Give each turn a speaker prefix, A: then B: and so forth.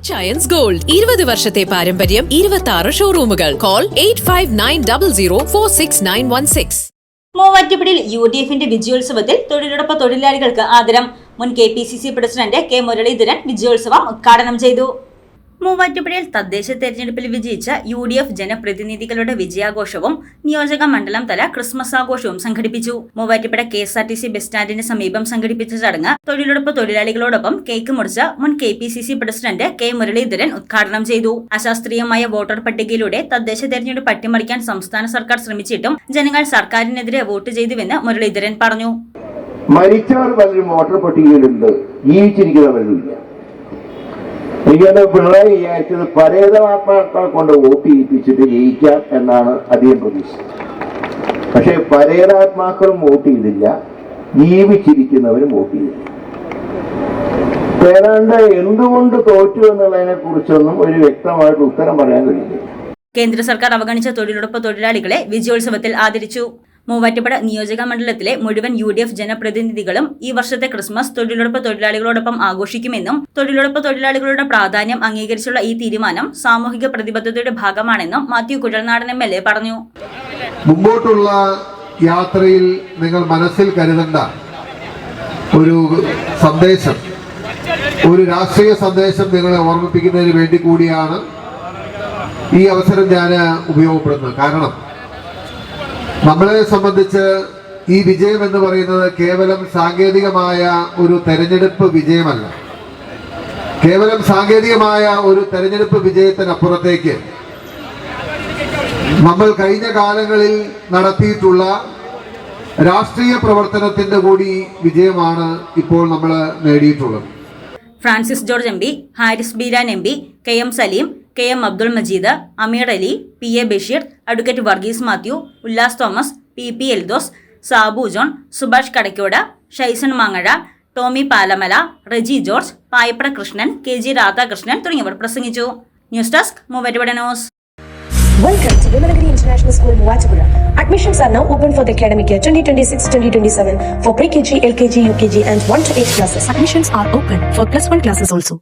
A: Achayans gold ഇരുപത് വർഷത്തെ പാരമ്പര്യം ഇരുപത്തി ആറ് ഷോറൂമുകൾ call eight five nine double zero four six nine one six
B: U D എഫിന്റെ വിജയോത്സവത്തിൽ തൊഴിലുറപ്പ് തൊഴിലാളികൾക്ക് ആദരം. മുൻ K P C C president K Muraleedharan വിജയോത്സവം ഉദ്ഘാടനം ചെയ്തു. മൂവാറ്റുപുഴയിൽ തദ്ദേശ തെരഞ്ഞെടുപ്പിൽ വിജയിച്ച യു ഡി എഫ് ജനപ്രതിനിധികളുടെ വിജയാഘോഷവും നിയോജക മണ്ഡലം തല ക്രിസ്മസ് ആഘോഷവും സംഘടിപ്പിച്ചു. Muvattupuzha K S R T C bus സ്റ്റാൻഡിന് സമീപം സംഘടിപ്പിച്ച ചടങ്ങ് തൊഴിലുറപ്പ് തൊഴിലാളികളോടൊപ്പം കേക്ക് മുറിച്ച മുൻ K P C C president K Muraleedharan ഉദ്ഘാടനം ചെയ്തു. അശാസ്ത്രീയമായ വോട്ടർ പട്ടികയിലൂടെ തദ്ദേശ തെരഞ്ഞെടുപ്പ് അട്ടിമറിക്കാൻ സംസ്ഥാന സർക്കാർ ശ്രമിച്ചിട്ടും ജനങ്ങൾ സർക്കാരിനെതിരെ വോട്ട് ചെയ്തുവെന്ന് മുരളീധരൻ പറഞ്ഞു.
C: മരിച്ചവർ പലരും വോട്ടർ പട്ടികയിലുണ്ട്. ജീവിച്ചിരിക്കുന്നവരില്ല എനിക്കത് പിണറായി വിചാരിച്ചത് പരേതമാത്മാക്കളെ കൊണ്ട് വോട്ട് ചെയ്യിപ്പിച്ചിട്ട് ജയിക്കാം എന്നാണ് അധികം പ്രതീക്ഷ പക്ഷെ പരേതാത്മാക്കളും വോട്ട് ചെയ്തില്ല. ജീവിച്ചിരിക്കുന്നവരും വോട്ട് ചെയ്തില്ല. ഏതാണ്ട് എന്തുകൊണ്ട് തോറ്റു എന്നുള്ളതിനെ കുറിച്ചൊന്നും ഒരു വ്യക്തമായിട്ട് ഉത്തരം പറയാൻ കഴിയില്ല.
B: കേന്ദ്ര സർക്കാർ അവഗണിച്ച തൊഴിലുറപ്പ് തൊഴിലാളികളെ വിജയോത്സവത്തിൽ ആദരിച്ചു. മൂവാറ്റുപുഴ നിയോജക മണ്ഡലത്തിലെ മുഴുവൻ യു ഡി എഫ് ജനപ്രതിനിധികളും ഈ വർഷത്തെ ക്രിസ്മസ് തൊഴിലുറപ്പ് തൊഴിലാളികളോടൊപ്പം ആഘോഷിക്കുമെന്നും തൊഴിലുറപ്പ് തൊഴിലാളികളുടെ പ്രാധാന്യം അംഗീകരിച്ചുള്ള ഈ തീരുമാനം സാമൂഹിക പ്രതിബദ്ധതയുടെ ഭാഗമാണെന്നും Mathew Kuzhalnadan M L A പറഞ്ഞു.
D: മുമ്പോട്ടുള്ള യാത്രയിൽ നിങ്ങൾ മനസ്സിൽ കരുതേണ്ട ഒരു സന്ദേശം ഒരു രാഷ്ട്രീയ സന്ദേശം നിങ്ങളെ ഓർമ്മിപ്പിക്കുന്നതിന് വേണ്ടി കൂടിയാണ് ഈ അവസരം ഞാൻ ഉപയോഗപ്പെടുന്നത് കാരണം നമ്മളെ സംബന്ധിച്ച് ഈ വിജയം എന്ന് പറയുന്നത് കേവലം സാങ്കേതികമായ ഒരു തെരഞ്ഞെടുപ്പ് വിജയമല്ല. കേവലം സാങ്കേതികമായ ഒരു തെരഞ്ഞെടുപ്പ് വിജയത്തിനപ്പുറത്തേക്ക് നമ്മൾ കഴിഞ്ഞ കാലങ്ങളിൽ നടത്തിയിട്ടുള്ള രാഷ്ട്രീയ പ്രവർത്തനത്തിന്റെ കൂടി വിജയമാണ് ഇപ്പോൾ നമ്മൾ നേടിയിട്ടുള്ളത്.
B: Francis George M P Harris Beeran M P K M Saleem K M Abdul Majeed Ameer Ali P A Basheer advocate Varghese Mathew Ullas Thomas P P Eldhose Sabu John Subhash Kadakkode Shaison മാങ്ങഴ Tomy Palamala Reji George Payapra Krishnan K G Radhakrishnan തുടങ്ങിയവർ പ്രസംഗിച്ചു news desk മൂവറ്റുപട news
E: Welcome to Vimalagiri International School, Muachapura. Admissions are now open for the academic year 2026-2027 for pre-KG, LKG, UKG and 1 to 8 classes.
F: Admissions are open for plus 1 classes also.